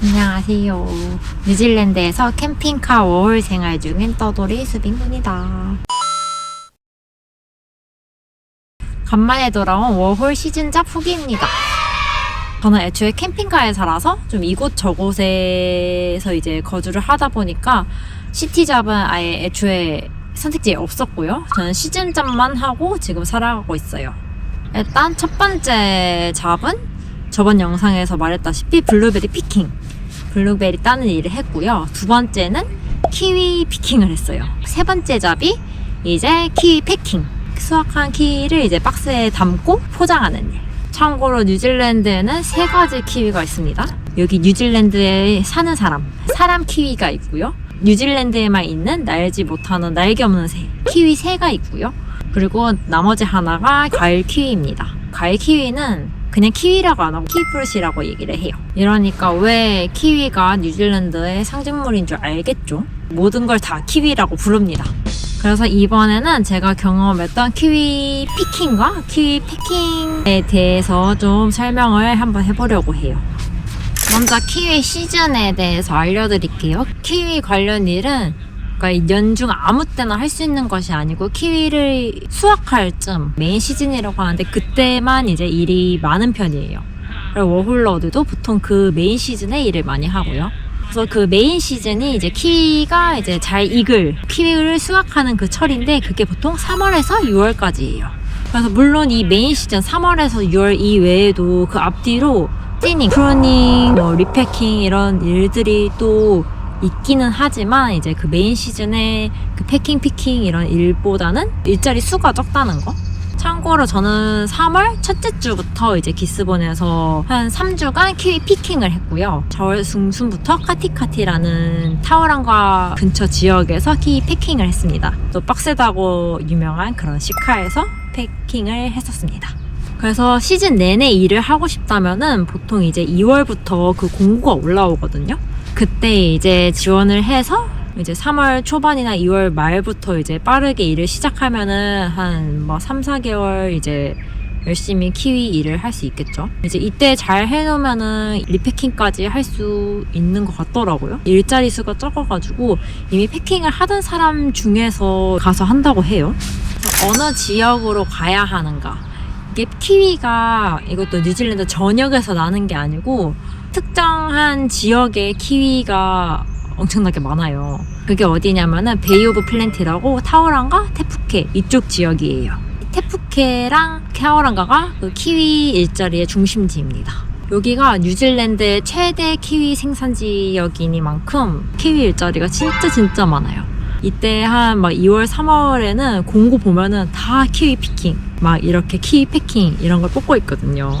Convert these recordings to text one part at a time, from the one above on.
안녕하세요. 뉴질랜드에서 캠핑카 워홀 생활 중인 떠돌이 수빈군이다. 간만에 돌아온 워홀 시즌잡 후기입니다. 저는 애초에 캠핑카에 살아서 좀 이곳 저곳에서 이제 거주를 하다 보니까 시티잡은 아예 애초에 선택지에 없었고요. 저는 시즌잡만 하고 지금 살아가고 있어요. 일단 첫 번째 잡은 저번 영상에서 말했다시피 블루베리 피킹. 블루베리 따는 일을 했고요. 두 번째는 키위 피킹을 했어요. 세 번째 잡이 이제 키위 패킹. 수확한 키위를 이제 박스에 담고 포장하는 일. 참고로 뉴질랜드에는 세 가지 키위가 있습니다. 여기 뉴질랜드에 사는 사람, 사람 키위가 있고요. 뉴질랜드에만 있는 날지 못하는 날개 없는 새, 키위 새가 있고요. 그리고 나머지 하나가 과일 키위입니다. 과일 키위는 그냥 키위라고 안 하고 키프루시라고 얘기를 해요. 이러니까 왜 키위가 뉴질랜드의 상징물인 줄 알겠죠? 모든 걸 다 키위라고 부릅니다. 그래서 이번에는 제가 경험했던 키위 피킹과 키위 패킹에 대해서 좀 설명을 한번 해보려고 해요. 먼저 키위 시즌에 대해서 알려드릴게요. 키위 관련 일은 그러니까 연중 아무 때나 할 수 있는 것이 아니고 키위를 수확할 쯤 메인 시즌이라고 하는데 그때만 이제 일이 많은 편이에요. 그리고 워홀러드도 보통 그 메인 시즌에 일을 많이 하고요. 그래서 그 메인 시즌이 이제 키위가 이제 잘 익을 키위를 수확하는 그 철인데 그게 보통 3월에서 6월까지예요. 그래서 물론 이 메인 시즌 3월에서 6월 이외에도 그 앞뒤로 티닝, 프로닝, 뭐 리패킹 이런 일들이 또 있기는 하지만 이제 그 메인 시즌에 그 패킹, 피킹 이런 일보다는 일자리 수가 적다는 거. 참고로 저는 3월 첫째 주부터 이제 기스본에서 한 3주간 키위 피킹을 했고요. 4월 중순부터 카티카티라는 타워랑과 근처 지역에서 키위 패킹을 했습니다. 또 빡세다고 유명한 그런 시카에서 패킹을 했었습니다. 그래서 시즌 내내 일을 하고 싶다면은 보통 이제 2월부터 그 공고가 올라오거든요. 그때 이제 지원을 해서 이제 3월 초반이나 2월 말부터 이제 빠르게 일을 시작하면은 한 뭐 3, 4개월 이제 열심히 키위 일을 할 수 있겠죠. 이제 이때 잘 해놓으면은 리패킹까지 할 수 있는 것 같더라고요. 일자리 수가 적어가지고 이미 패킹을 하던 사람 중에서 가서 한다고 해요. 어느 지역으로 가야 하는가. 이게 키위가 이것도 뉴질랜드 전역에서 나는 게 아니고 특정한 지역의 키위가 엄청나게 많아요. 그게 어디냐면은 베이 오브 플랜티라고 타오랑과 테푸케 이쪽 지역이에요. 테푸케랑 타오랑가가 그 키위 일자리의 중심지입니다. 여기가 뉴질랜드의 최대 키위 생산 지역이니만큼 키위 일자리가 진짜 진짜 많아요. 이때 한 막 2월, 3월에는 공고 보면은 다 키위 피킹, 막 이렇게 키위 패킹 이런 걸 뽑고 있거든요.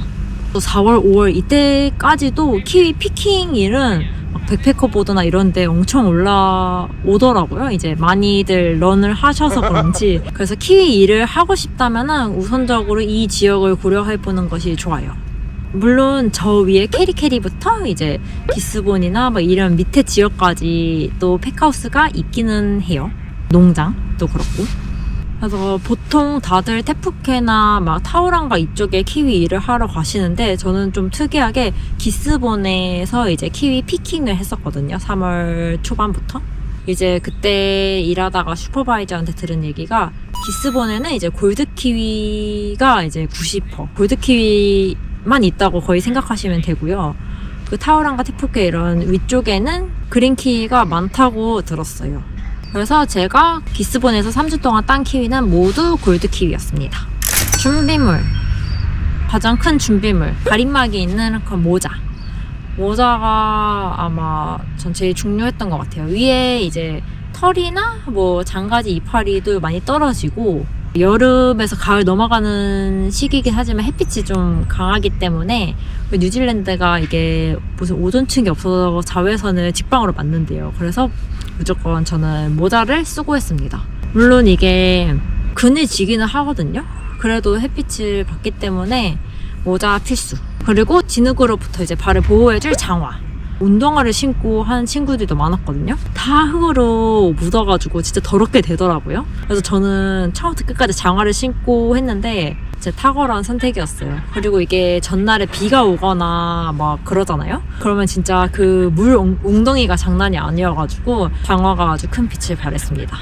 또 4월, 5월 이때까지도 키위 피킹 일은 막 백패커 보드나 이런 데 엄청 올라오더라고요. 이제 많이들 런을 하셔서 그런지. 그래서 키위 일을 하고 싶다면은 우선적으로 이 지역을 고려해 보는 것이 좋아요. 물론 저 위에 캐리캐리부터 이제 기스본이나 뭐 이런 밑에 지역까지 또 팩하우스가 있기는 해요. 농장도 그렇고. 그래서 보통 다들 테푸케나 막 타오랑가 이쪽에 키위 일을 하러 가시는데 저는 좀 특이하게 기스본에서 이제 키위 피킹을 했었거든요. 3월 초반부터. 이제 그때 일하다가 슈퍼바이저한테 들은 얘기가 기스본에는 이제 골드 키위가 이제 90% 골드 키위만 있다고 거의 생각하시면 되고요. 그 타오랑과 테푸케 이런 위쪽에는 그린 키위가 많다고 들었어요. 그래서 제가 기스본에서 3주 동안 딴 키위는 모두 골드 키위였습니다. 준비물. 가장 큰 준비물. 가림막이 있는 그 모자. 모자가 아마 전 제일 중요했던 것 같아요. 위에 이제 털이나 뭐 장가지 이파리도 많이 떨어지고 여름에서 가을 넘어가는 시기이긴 하지만 햇빛이 좀 강하기 때문에 그 뉴질랜드가 이게 무슨 오존층이 없어서 자외선을 직방으로 맞는데요. 그래서 무조건 저는 모자를 쓰고 했습니다. 물론 이게 그늘지기는 하거든요. 그래도 햇빛을 받기 때문에 모자 필수. 그리고 진흙으로부터 이제 발을 보호해줄 장화. 운동화를 신고 하는 친구들도 많았거든요. 다 흙으로 묻어가지고 진짜 더럽게 되더라고요. 그래서 저는 처음부터 끝까지 장화를 신고 했는데 제 탁월한 선택이었어요. 그리고 이게 전날에 비가 오거나 막 그러잖아요. 그러면 진짜 그 물 웅덩이가 장난이 아니어가지고 방어가 아주 큰 빛을 발했습니다.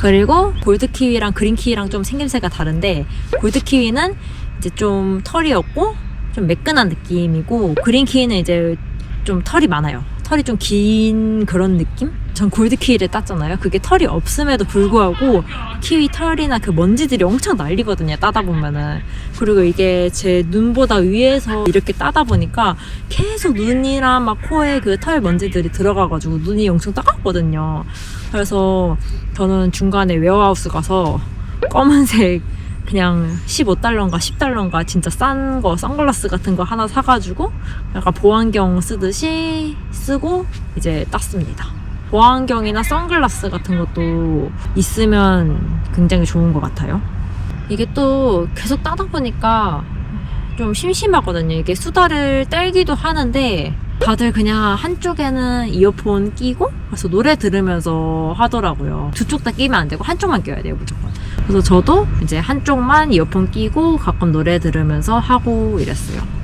그리고 골드 키위랑 그린 키위랑 좀 생김새가 다른데 골드 키위는 이제 좀 털이 없고 좀 매끈한 느낌이고 그린 키위는 이제 좀 털이 많아요. 털이 좀 긴 그런 느낌? 전 골드 키위를 땄잖아요. 그게 털이 없음에도 불구하고 키위 털이나 그 먼지들이 엄청 날리거든요. 따다 보면은. 그리고 이게 제 눈보다 위에서 이렇게 따다 보니까 계속 눈이랑 막 코에 그 털 먼지들이 들어가가지고 눈이 엄청 따갑거든요. 그래서 저는 중간에 웨어하우스 가서 검은색 그냥 15달러인가 10달러인가 진짜 싼 거 선글라스 같은 거 하나 사가지고 약간 보안경 쓰듯이 쓰고 이제 땄습니다. 보안경이나 선글라스 같은 것도 있으면 굉장히 좋은 것 같아요. 이게 또 계속 따다 보니까 좀 심심하거든요. 이게 수다를 떨기도 하는데 다들 그냥 한쪽에는 이어폰 끼고 그래서 노래 들으면서 하더라고요. 두 쪽 다 끼면 안 되고 한쪽만 껴야 돼요, 무조건. 그래서 저도 이제 한쪽만 이어폰 끼고 가끔 노래 들으면서 하고 이랬어요.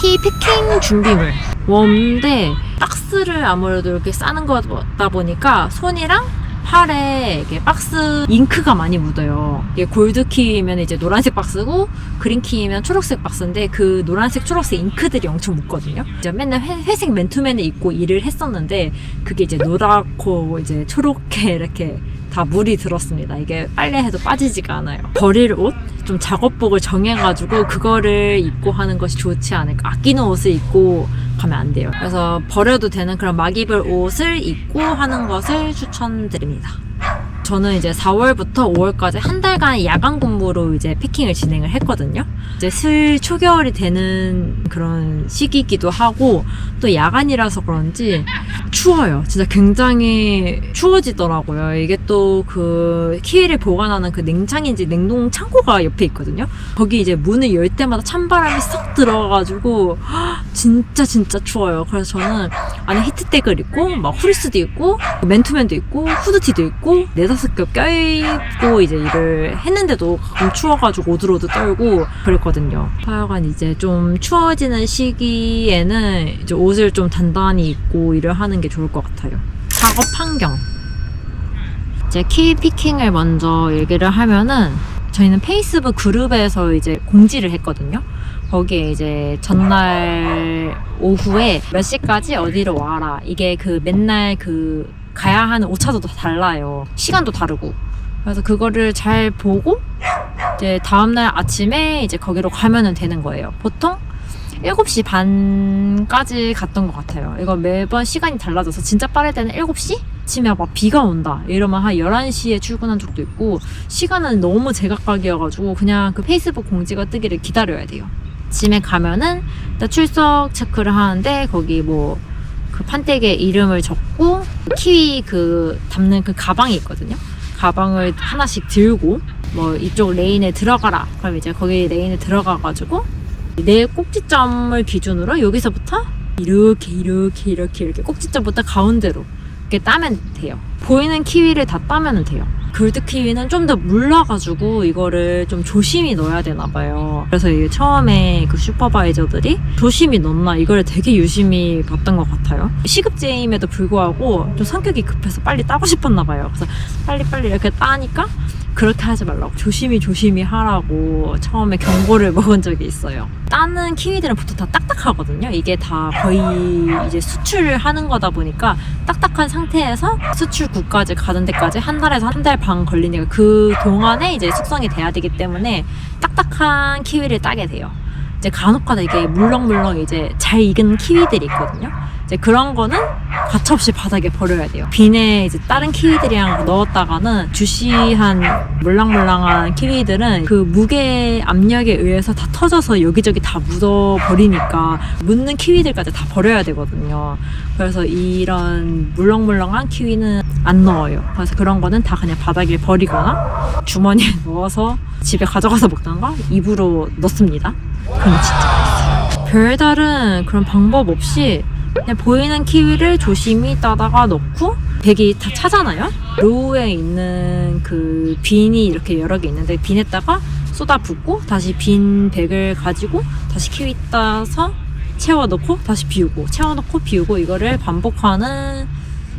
키 패킹 준비물. 웜인데 박스를 아무래도 이렇게 싸는 거다 보니까 손이랑 팔에 이게 박스 잉크가 많이 묻어요. 이게 골드 키면 이제 노란색 박스고 그린 키면 초록색 박스인데 그 노란색 초록색 잉크들이 엄청 묻거든요. 이제 맨날 회, 회색 맨투맨을 입고 일을 했었는데 그게 이제 노랗고 이제 초록게 이렇게 다 물이 들었습니다. 이게 빨래해도 빠지지가 않아요. 버릴 옷? 좀 작업복을 정해가지고 그거를 입고 하는 것이 좋지 않을까. 아끼는 옷을 입고 가면 안 돼요. 그래서 버려도 되는 그런 막 입을 옷을 입고 하는 것을 추천드립니다. 저는 이제 4월부터 5월까지 한 달간 야간 근무로 이제 패킹을 진행을 했거든요. 이제 슬 초겨울이 되는 그런 시기이기도 하고 또 야간이라서 그런지 추워요. 진짜 굉장히 추워지더라고요. 이게 또 그 키위를 보관하는 그 냉창인지 냉동 창고가 옆에 있거든요. 거기 이제 문을 열 때마다 찬바람이 싹 들어가가지고 진짜 진짜 추워요. 그래서 저는 안에 히트텍을 입고 막 후리스도 입고 맨투맨도 입고 후드티도 입고 네다 섯겹 껴입고 이제 일을 했는데도 가끔 추워가지고 오들오들 떨고 그랬거든요. 하여간 이제 좀 추워지는 시기에는 이제 옷을 좀 단단히 입고 일을 하는 게 좋을 것 같아요. 작업 환경. 이제 키 피킹을 먼저 얘기를 하면은 저희는 페이스북 그룹에서 이제 공지를 했거든요. 거기에 이제 전날 오후에 몇 시까지 어디로 와라. 이게 그 맨날 그 가야 하는 오차도 다 달라요. 시간도 다르고. 그래서 그거를 잘 보고 이제 다음날 아침에 이제 거기로 가면은 되는 거예요. 보통 7시 반까지 갔던 것 같아요. 이거 매번 시간이 달라져서 진짜 빠를 때는 7시? 아침에 막 비가 온다. 이러면 한 11시에 출근한 적도 있고 시간은 너무 제각각이어가지고 그냥 그 페이스북 공지가 뜨기를 기다려야 돼요. 아침에 가면은 일단 출석 체크를 하는데 거기 뭐 그 판때기에 이름을 적고 키위 그 담는 그 가방이 있거든요. 가방을 하나씩 들고 뭐 이쪽 레인에 들어가라. 그럼 이제 거기 레인에 들어가가지고 내 꼭지점을 기준으로 여기서부터 이렇게 이렇게 이렇게 이렇게 꼭지점부터 가운데로 이렇게 따면 돼요. 보이는 키위를 다 따면 돼요. 골드 키위는 좀 더 물러가지고 이거를 좀 조심히 넣어야 되나 봐요. 그래서 이게 처음에 그 슈퍼바이저들이 조심히 넣나 이걸 되게 유심히 봤던 것 같아요. 시급제임에도 불구하고 좀 성격이 급해서 빨리 따고 싶었나 봐요. 그래서 빨리빨리 이렇게 따니까 그렇게 하지 말라고 조심히 조심히 하라고 처음에 경고를 먹은 적이 있어요. 따는 키위들은 보통 다 딱딱하거든요. 이게 다 거의 이제 수출을 하는 거다 보니까 딱딱한 상태에서 수출국까지 가는 데까지 한 달에서 한 달 반 걸리니까 그 동안에 이제 숙성이 돼야 되기 때문에 딱딱한 키위를 따게 돼요. 이제 간혹가다 이게 물렁물렁 이제 잘 익은 키위들이 있거든요. 이제 그런 거는 가차 없이 바닥에 버려야 돼요. 비에 이제 다른 키위들이랑 넣었다가는 주시한 물랑물랑한 키위들은 그 무게 압력에 의해서 다 터져서 여기저기 다 묻어 버리니까 묻는 키위들까지 다 버려야 되거든요. 그래서 이런 물렁물렁한 키위는 안 넣어요. 그래서 그런 거는 다 그냥 바닥에 버리거나 주머니에 넣어서 집에 가져가서 먹던가 입으로 넣습니다. 그럼 진짜. 별다른 그런 방법 없이 그냥 보이는 키위를 조심히 따다가 넣고 백이 다 차잖아요. 로우에 있는 그 빈이 이렇게 여러 개 있는데 빈에다가 쏟아 붓고 다시 빈 백을 가지고 다시 키위 따서 채워 넣고 다시 비우고 채워 넣고 비우고 이거를 반복하는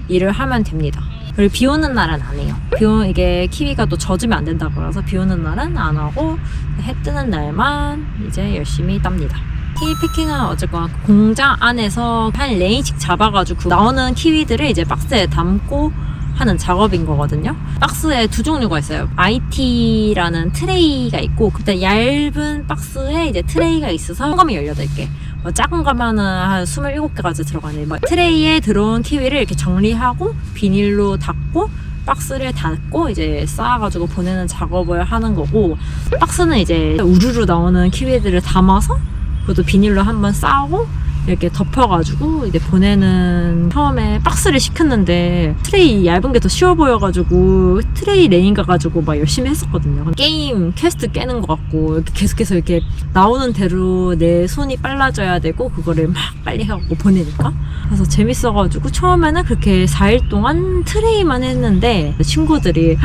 일을 하면 됩니다. 그리고 비 오는 날은 안 해요. 비 오, 이게 키위가 또 젖으면 안 된다고 그래서 비 오는 날은 안 하고 해 뜨는 날만 이제 열심히 땁니다. 키위 패킹은 어쨌거나 공장 안에서 한 레인씩 잡아가지고 그 나오는 키위들을 이제 박스에 담고 하는 작업인 거거든요. 박스에 두 종류가 있어요. IT라는 트레이가 있고, 그때 얇은 박스에 이제 트레이가 있어서 현금이 18개. 뭐 작은 거면은 한 27개까지 들어가네. 뭐 트레이에 들어온 키위를 이렇게 정리하고 비닐로 닫고 박스를 닫고 이제 쌓아가지고 보내는 작업을 하는 거고 박스는 이제 우르르 나오는 키위들을 담아서 그것도 비닐로 한번 싸고 이렇게 덮어가지고 이제 보내는 처음에 박스를 시켰는데 트레이 얇은 게 더 쉬워 보여가지고 트레이 레인 가가지고 막 열심히 했었거든요. 게임 퀘스트 깨는 것 같고 이렇게 계속해서 이렇게 나오는 대로 내 손이 빨라져야 되고 그거를 막 빨리 해갖고 보내니까 그래서 재밌어가지고 처음에는 그렇게 4일 동안 트레이만 했는데 친구들이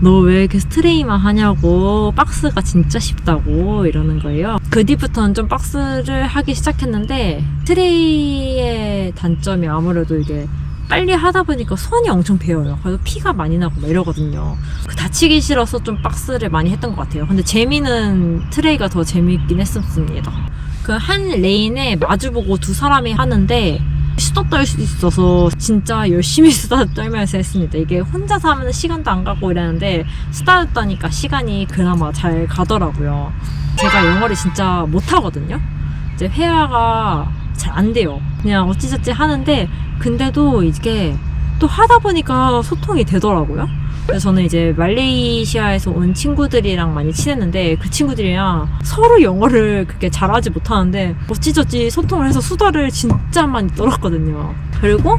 너왜 계속 트레이만 하냐고 박스가 진짜 쉽다고 이러는 거예요. 그 뒤부터는 좀 박스를 하기 시작했는데 트레이의 단점이 아무래도 이게 빨리 하다 보니까 손이 엄청 베어요. 그래서 피가 많이 나고 막 이러거든요. 그 다치기 싫어서 좀 박스를 많이 했던 것 같아요. 근데 재미는 트레이가 더 재미있긴 했었습니다. 그 한 레인에 마주보고 두 사람이 하는데 수다 떨 수 있어서 진짜 열심히 수다 떨면서 했습니다. 이게 혼자서 하면 시간도 안 가고 이랬는데 수다 떠니까 시간이 그나마 잘 가더라고요. 제가 영어를 진짜 못하거든요. 이제 회화가 잘 안 돼요. 그냥 어찌저찌 하는데 근데도 이게 또 하다 보니까 소통이 되더라고요. 그래서 저는 이제 말레이시아에서 온 친구들이랑 많이 친했는데 그 친구들이랑 서로 영어를 그렇게 잘하지 못하는데 어찌저찌 소통을 해서 수다를 진짜 많이 떨었거든요. 그리고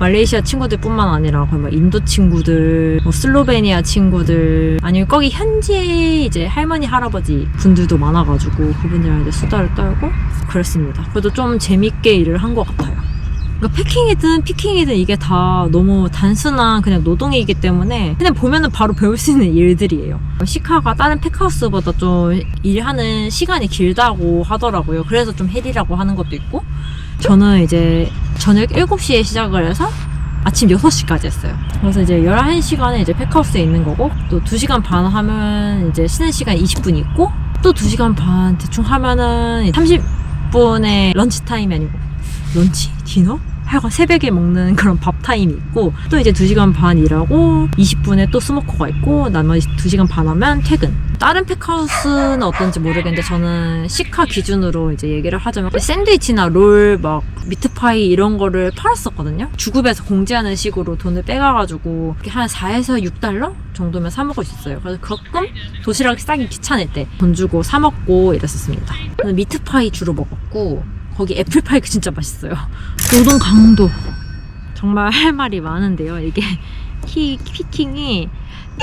말레이시아 친구들뿐만 아니라 거의 막 인도 친구들, 뭐 슬로베니아 친구들, 아니면 거기 현지 이제 할머니 할아버지 분들도 많아가지고 그분들이랑 이제 수다를 떨고 그랬습니다. 그래도 좀 재밌게 일을 한 것 같아요. 그러니까 패킹이든 피킹이든 이게 다 너무 단순한 그냥 노동이기 때문에 그냥 보면은 바로 배울 수 있는 일들이에요. 시카가 다른 팩하우스보다 좀 일하는 시간이 길다고 하더라고요. 그래서 좀 헬이라고 하는 것도 있고 저는 이제 저녁 7시에 시작을 해서 아침 6시까지 했어요. 그래서 이제 11시간에 이제 팩하우스에 있는 거고 또 2시간 반 하면 이제 쉬는 시간 20분 있고 또 2시간 반 대충 하면은 30분의 런치 타임이 아니고 런치? 디너? 하여간 새벽에 먹는 그런 밥 타임이 있고 또 이제 2시간 반 일하고 20분에 또 스모커가 있고 나머지 2시간 반 하면 퇴근 다른 팩하우스는 어떤지 모르겠는데 저는 시카 기준으로 이제 얘기를 하자면 샌드위치나 롤 막 미트파이 이런 거를 팔았었거든요 주급에서 공지하는 식으로 돈을 빼가가지고 한 4에서 6달러 정도면 사 먹을 수 있어요 그래서 가끔 도시락 싸기 귀찮을 때 돈 주고 사 먹고 이랬었습니다 저는 미트파이 주로 먹었고 거기 애플파이가 진짜 맛있어요. 노동 강도. 정말 할 말이 많은데요. 이게 키 피킹이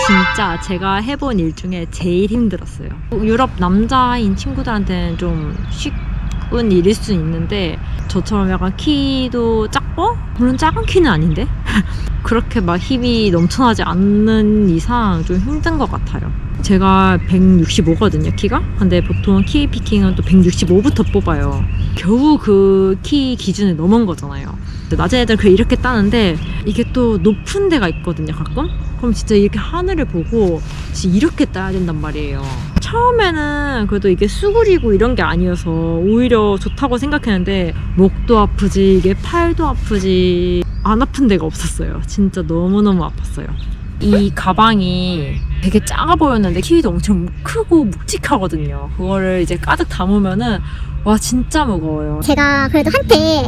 진짜 제가 해본 일 중에 제일 힘들었어요. 유럽 남자인 친구들한테는 좀 쉬운 일일 수 있는데 저처럼 약간 키도 작고 물론 작은 키는 아닌데 그렇게 막 힘이 넘쳐나지 않는 이상 좀 힘든 것 같아요. 제가 165거든요, 키가. 근데 보통 키 피킹은 또 165부터 뽑아요. 겨우 그 키 기준을 넘은 거잖아요. 낮은 애들 그 이렇게 따는데 이게 또 높은 데가 있거든요, 가끔. 그럼 진짜 이렇게 하늘을 보고 이렇게 따야 된단 말이에요. 처음에는 그래도 이게 수그리고 이런 게 아니어서 오히려 좋다고 생각했는데 목도 아프지, 이게 팔도 아프지, 안 아픈 데가 없었어요. 진짜 너무너무 아팠어요. 이 가방이 되게 작아 보였는데 키위도 엄청 크고 묵직하거든요. 그거를 이제 가득 담으면은 와 진짜 무거워요. 제가 그래도 한때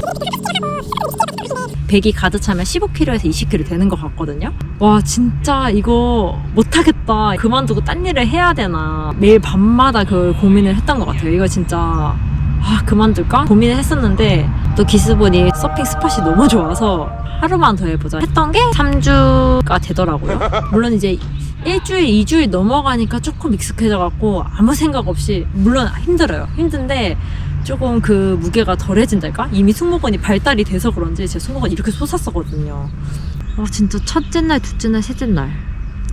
백이 가득 차면 15kg에서 20kg 되는 것 같거든요. 와 진짜 이거 못하겠다. 그만두고 딴 일을 해야 되나. 매일 밤마다 그 고민을 했던 것 같아요. 이거 진짜 아 그만둘까 고민을 했었는데 또 기스본이 서핑 스팟이 너무 좋아서 하루만 더 해보자 했던 게 3주가 되더라고요. 물론 이제 일주일, 이주일 넘어가니까 조금 익숙해져갖고 아무 생각 없이 물론 힘들어요. 힘든데 조금 그 무게가 덜해진달까? 이미 승모근이 발달이 돼서 그런지 제 승모근이 이렇게 솟았었거든요. 아 진짜 첫째 날, 둘째 날, 셋째 날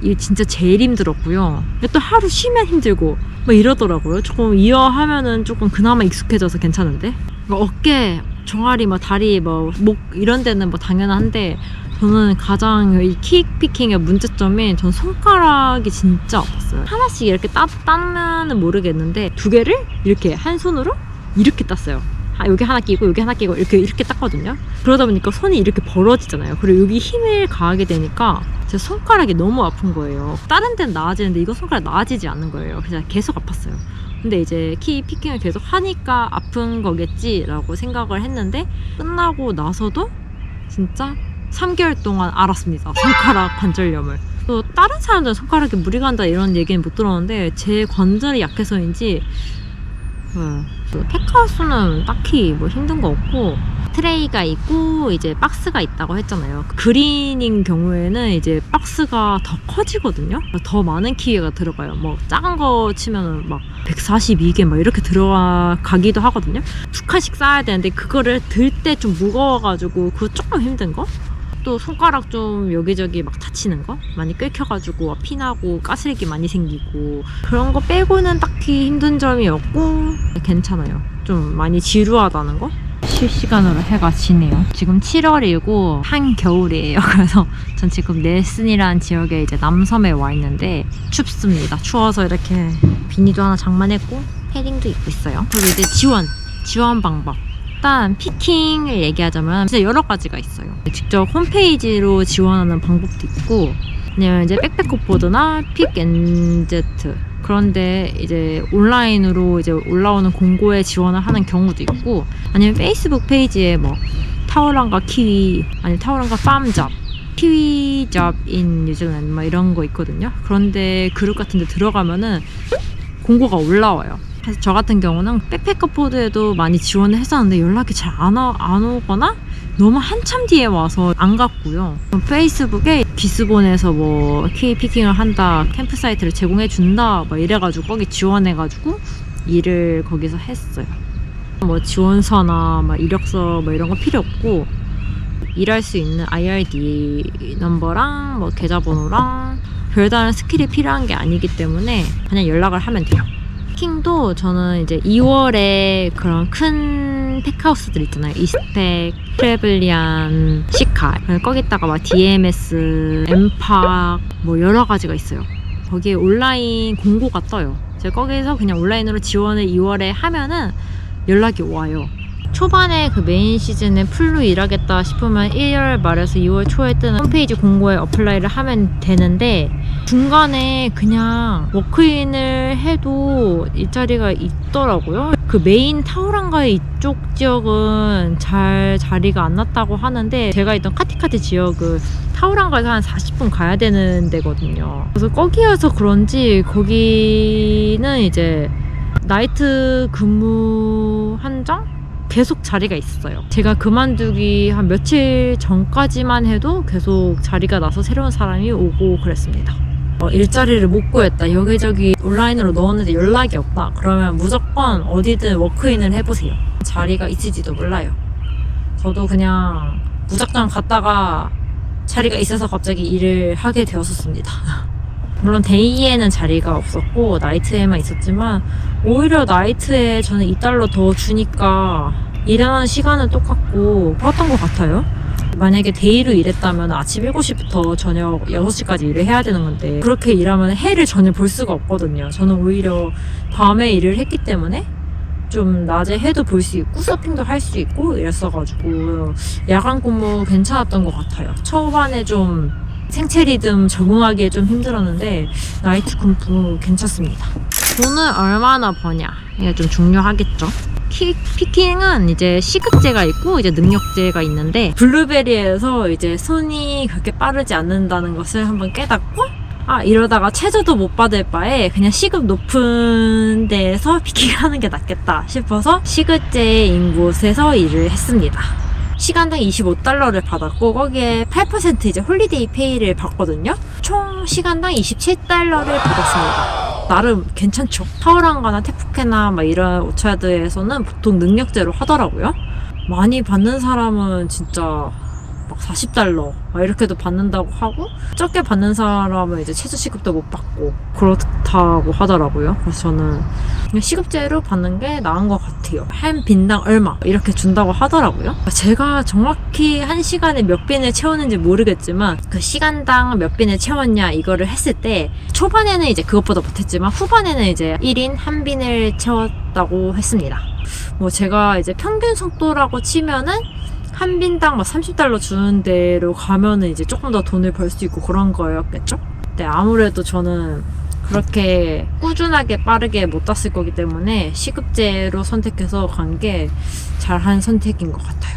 이게 진짜 제일 힘들었고요. 또 하루 쉬면 힘들고 뭐 이러더라고요. 조금 이어하면은 조금 그나마 익숙해져서 괜찮은데 뭐 어깨, 종아리, 뭐 다리, 뭐 목 이런 데는 뭐 당연한데 저는 가장 이 킥피킹의 문제점이 전 손가락이 진짜 아팠어요. 하나씩 이렇게 따, 따면은 모르겠는데 두 개를 이렇게 한 손으로 이렇게 땄어요. 아, 여기 하나 끼고 여기 하나 끼고 이렇게 이렇게 땄거든요. 그러다 보니까 손이 이렇게 벌어지잖아요. 그리고 여기 힘을 가하게 되니까 제 손가락이 너무 아픈 거예요. 다른 데는 나아지는데 이거 손가락 나아지지 않는 거예요. 그래서 계속 아팠어요. 근데 이제 키 피킹을 계속 하니까 아픈 거겠지라고 생각을 했는데 끝나고 나서도 진짜 3개월 동안 알았습니다. 손가락 관절염을. 또 다른 사람들은 손가락에 무리 간다 이런 얘기는 못 들었는데 제 관절이 약해서인지 네. 그 팩하우스는 딱히 뭐 힘든 거 없고 트레이가 있고 이제 박스가 있다고 했잖아요. 그린인 경우에는 이제 박스가 더 커지거든요. 더 많은 키가 들어가요. 뭐 작은 거 치면은 막 142개 막 이렇게 들어가기도 하거든요. 두 칸씩 쌓아야 되는데 그거를 들 때 좀 무거워가지고 그거 조금 힘든 거. 또 손가락 좀 여기저기 막 다치는 거? 많이 끓여가지고 피나고 가스레기 많이 생기고. 그런 거 빼고는 딱히 힘든 점이 없고 괜찮아요. 좀 많이 지루하다는 거? 실시간으로 해가 지네요. 지금 7월이고 한겨울이에요. 그래서 전 지금 넬슨이라는 지역에 이제 남섬에 와 있는데 춥습니다. 추워서 이렇게 비니도 하나 장만했고 패딩도 입고 있어요. 그리고 이제 지원 지원 방법 일단 피킹을 얘기하자면 진짜 여러 가지가 있어요. 직접 홈페이지로 지원하는 방법도 있고 아니면 이제 백패커보드나 픽앤제트 그런데 이제 온라인으로 이제 올라오는 공고에 지원을 하는 경우도 있고 아니면 페이스북 페이지에 뭐 타오랑과 키위 아니 타오랑과 팜잡 키위 잡인 뉴질랜드 막 이런 거 있거든요. 그런데 그룹 같은 데 들어가면은 공고가 올라와요. 그래서 저 같은 경우는 백패커 포드에도 많이 지원을 했었는데 연락이 잘 안 안 오거나 너무 한참 뒤에 와서 안 갔고요. 페이스북에 기스본에서 뭐키 피킹을 한다, 캠프 사이트를 제공해 준다, 막 이래가지고 거기 지원해가지고 일을 거기서 했어요. 뭐 지원서나 막 이력서 뭐 이런 거 필요 없고 일할 수 있는 IRD 넘버랑 뭐 계좌번호랑 별다른 스킬이 필요한 게 아니기 때문에 그냥 연락을 하면 돼요. 피킹도 저는 이제 2월에 그런 큰 팩하우스들 있잖아요. 이스펙, 트래블리안, 시카. 거기다가 막 DMS, 엠팍 뭐 여러 가지가 있어요. 거기에 온라인 공고가 떠요. 제가 거기서 그냥 온라인으로 지원을 2월에 하면은 연락이 와요. 초반에 그 메인 시즌에 풀로 일하겠다 싶으면 1월 말에서 2월 초에 뜨는 홈페이지 공고에 어플라이를 하면 되는데 중간에 그냥 워크인을 해도 일자리가 있더라고요. 그 메인 타우랑가의 이쪽 지역은 잘 자리가 안 났다고 하는데 제가 있던 카티카티 지역은 타우랑가에서 한 40분 가야 되는 데거든요. 그래서 거기여서 그런지 거기는 이제 나이트 근무 한정? 계속 자리가 있어요. 제가 그만두기 한 며칠 전까지만 해도 계속 자리가 나서 새로운 사람이 오고 그랬습니다. 어, 일자리를 못 구했다. 여기저기 온라인으로 넣었는데 연락이 없다. 그러면 무조건 어디든 워크인을 해보세요. 자리가 있을지도 몰라요. 저도 그냥 무작정 갔다가 자리가 있어서 갑자기 일을 하게 되었었습니다. 물론 데이에는 자리가 없었고 나이트에만 있었지만 오히려 나이트에 저는 2달러 더 주니까 일하는 시간은 똑같고 좋았던 것 같아요. 만약에 데이로 일했다면 아침 7시부터 저녁 6시까지 일을 해야 되는 건데 그렇게 일하면 해를 전혀 볼 수가 없거든요. 저는 오히려 밤에 일을 했기 때문에 좀 낮에 해도 볼 수 있고 서핑도 할 수 있고 이랬어가지고 야간 근무 괜찮았던 것 같아요. 초반에 좀 생체 리듬 적응하기에 좀 힘들었는데 나이트 근무 괜찮습니다. 돈을 얼마나 버냐 이게 좀 중요하겠죠. 키, 피킹은 이제 시급제가 있고 이제 능력제가 있는데 블루베리에서 이제 손이 그렇게 빠르지 않는다는 것을 한번 깨닫고 아 이러다가 최저도 못 받을 바에 그냥 시급 높은 데에서 피킹하는 게 낫겠다 싶어서 시급제인 곳에서 일을 했습니다. 시간당 25달러를 받았고 거기에 8% 이제 홀리데이 페이를 받거든요. 총 시간당 27달러를 받았습니다. 나름 괜찮죠. 타오랑가나 테푸케나 막 이런 오차드에서는 보통 능력제로 하더라고요. 많이 받는 사람은 진짜 막 40달러 막 이렇게도 받는다고 하고 적게 받는 사람은 이제 최저 시급도 못 받고 그렇다고 하더라고요. 그래서 저는 시급제로 받는 게 나은 것 같아요. 한 빈당 얼마 이렇게 준다고 하더라고요. 제가 정확히 한 시간에 몇 빈을 채웠는지 모르겠지만 그 시간당 몇 빈을 채웠냐 이거를 했을 때 초반에는 이제 그것보다 못했지만 후반에는 이제 1인 한 빈을 채웠다고 했습니다. 뭐 제가 이제 평균 속도라고 치면은 한 빈당 막 30달러 주는 데로 가면은 이제 조금 더 돈을 벌 수 있고 그런 거였겠죠? 근데 아무래도 저는 그렇게 꾸준하게 빠르게 못 땄을 거기 때문에 시급제로 선택해서 간 게 잘한 선택인 것 같아요.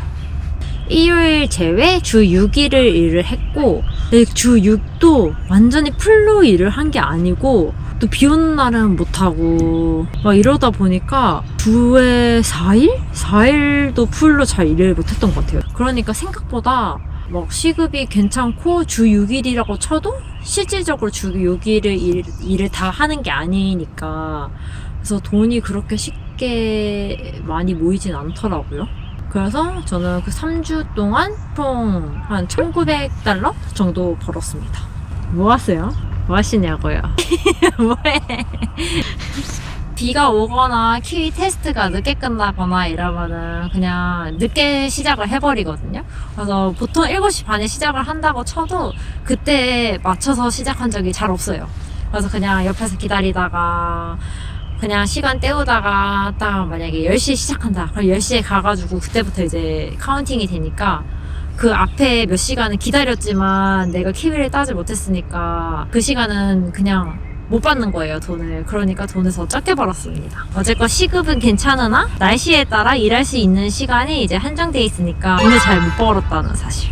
일요일 제외 주 6일을 일을 했고 근데 주 6도 완전히 풀로 일을 한 게 아니고 또 비 오는 날은 못하고 막 이러다 보니까 주에 4일? 4일도 풀로 잘 일을 못했던 것 같아요. 그러니까 생각보다 막 시급이 괜찮고 주 6일이라고 쳐도 실질적으로 주 6일을 일, 일을 다 하는 게 아니니까 그래서 돈이 그렇게 쉽게 많이 모이진 않더라고요. 그래서 저는 그 3주 동안 총 한 1900달러 정도 벌었습니다. 뭐 하세요? 뭐 하시냐고요? 뭐해? 비가 오거나 키위 테스트가 늦게 끝나거나 이러면은 그냥 늦게 시작을 해버리거든요. 그래서 보통 7시 반에 시작을 한다고 쳐도 그때 맞춰서 시작한 적이 잘 없어요. 그래서 그냥 옆에서 기다리다가 그냥 시간 때우다가 딱 만약에 10시에 시작한다. 그럼 10시에 가가지고 그때부터 이제 카운팅이 되니까 그 앞에 몇 시간은 기다렸지만 내가 키위를 따지 못했으니까 그 시간은 그냥 못 받는 거예요, 돈을. 그러니까 돈을 더 적게 벌었습니다. 어쨌건 시급은 괜찮으나 날씨에 따라 일할 수 있는 시간이 이제 한정돼 있으니까 돈을 잘 못 벌었다는 사실.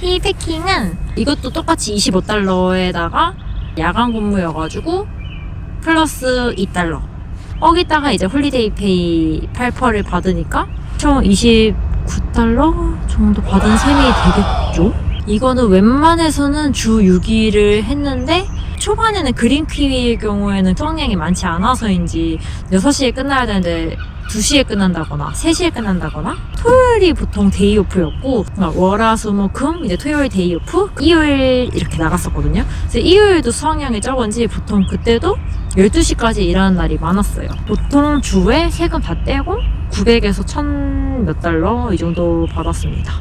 티 패킹은 이것도 똑같이 25달러에다가 야간 근무여가지고 플러스 2달러. 거기다가 이제 홀리데이 페이 8%를 받으니까 총 29달러 정도 받은 셈이 되겠죠? 이거는 웬만해서는 주 6일을 했는데 초반에는 그린 키위의 경우에는 수확량이 많지 않아서인지 6시에 끝나야 되는데 2시에 끝난다거나 3시에 끝난다거나 토요일이 보통 데이 오프였고 그러니까 월화수목금 이제 토요일 데이 오프 일요일 이렇게 나갔었거든요 그래서 일요일도 수확량이 적은지 보통 그때도 12시까지 일하는 날이 많았어요 보통 주에 세금 다 떼고 900에서 1000 몇 달러 이 정도 받았습니다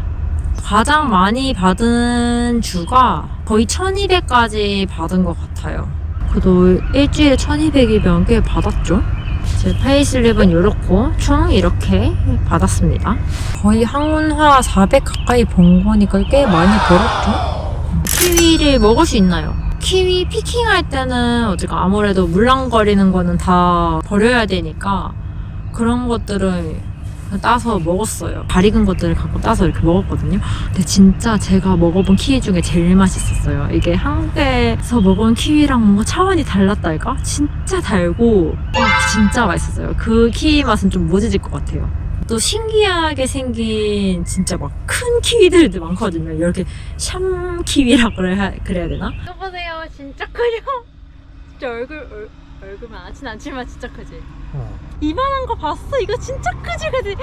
가장 많이 받은 주가 거의 1200까지 받은 것 같아요. 그래도 일주일에 1200이면 꽤 받았죠. 제 페이슬립은 이렇고 총 이렇게 받았습니다. 거의 항문화 400 가까이 번 거니까 꽤 많이 벌었죠. 키위를 먹을 수 있나요? 키위 피킹할 때는 어제가 아무래도 물랑거리는 거는 다 버려야 되니까 그런 것들은 따서 먹었어요. 잘 익은 것들을 갖고 따서 이렇게 먹었거든요. 근데 진짜 제가 먹어본 키위 중에 제일 맛있었어요. 이게 한국에서 먹은 키위랑 뭔가 차원이 달랐달까? 진짜 달고 와, 진짜 맛있었어요. 그 키위 맛은 좀 모지질 것 같아요. 또 신기하게 생긴 진짜 막 큰 키위들도 많거든요. 이렇게 샴 키위라 그래야, 그래야 되나? 여보세요 진짜 크죠? 진짜 얼굴 얼, 얼굴 많진 않지만 진짜 크지? 이만한 거 봤어? 이거 진짜 크지 그지?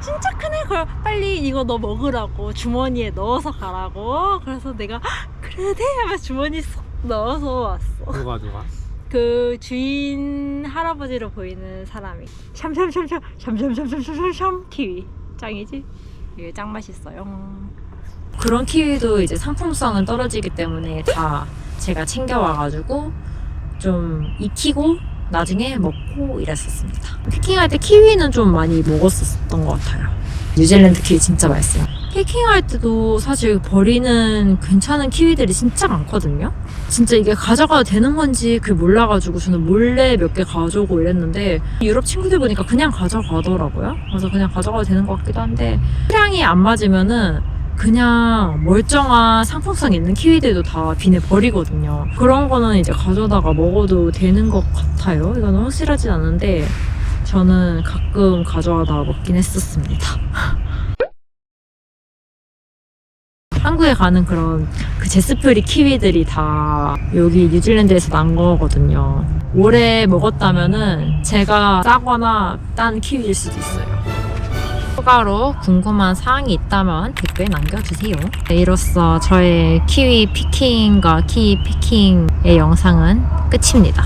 진짜 크네 걸 빨리 이거 너 먹으라고 주머니에 넣어서 가라고 그래서 내가 그래 돼 하면서 주머니 쏙 넣어서 왔어 누가 누가? 그 주인 할아버지로 보이는 사람이 샴샴샴샴 샴샴샴샴샴샴 키위 짱이지? 이게 짱 맛있어요 그런 키위도 이제 상품성은 떨어지기 때문에 다 제가 챙겨와가지고 좀 익히고 나중에 먹고 이랬었습니다. 피킹할 때 키위는 좀 많이 먹었었던 것 같아요. 뉴질랜드 키위 진짜 맛있어요. 피킹할 때도 사실 버리는 괜찮은 키위들이 진짜 많거든요. 진짜 이게 가져가도 되는 건지 그 몰라가지고 저는 몰래 몇 개 가져오고 이랬는데 유럽 친구들 보니까 그냥 가져가더라고요. 그래서 그냥 가져가도 되는 것 같기도 한데 수량이 안 맞으면은 그냥 멀쩡한 상품성 있는 키위들도 다 비내 버리거든요. 그런 거는 이제 가져다가 먹어도 되는 것 같아요. 이거는 확실하진 않은데 저는 가끔 가져다가 먹긴 했었습니다. 한국에 가는 그런 그 제스프리 키위들이 다 여기 뉴질랜드에서 난 거거든요. 오래 먹었다면은 제가 싸거나 딴 키위일 수도 있어요. 추가로 궁금한 사항이 있다면 댓글 남겨주세요. 네, 이로써 저의 키위 피킹과 키위 피킹의 영상은 끝입니다.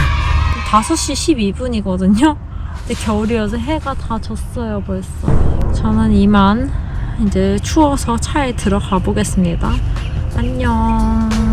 5시 12분이거든요. 근데 겨울이어서 해가 다 졌어요 벌써. 저는 이만 이제 추워서 차에 들어가 보겠습니다. 안녕.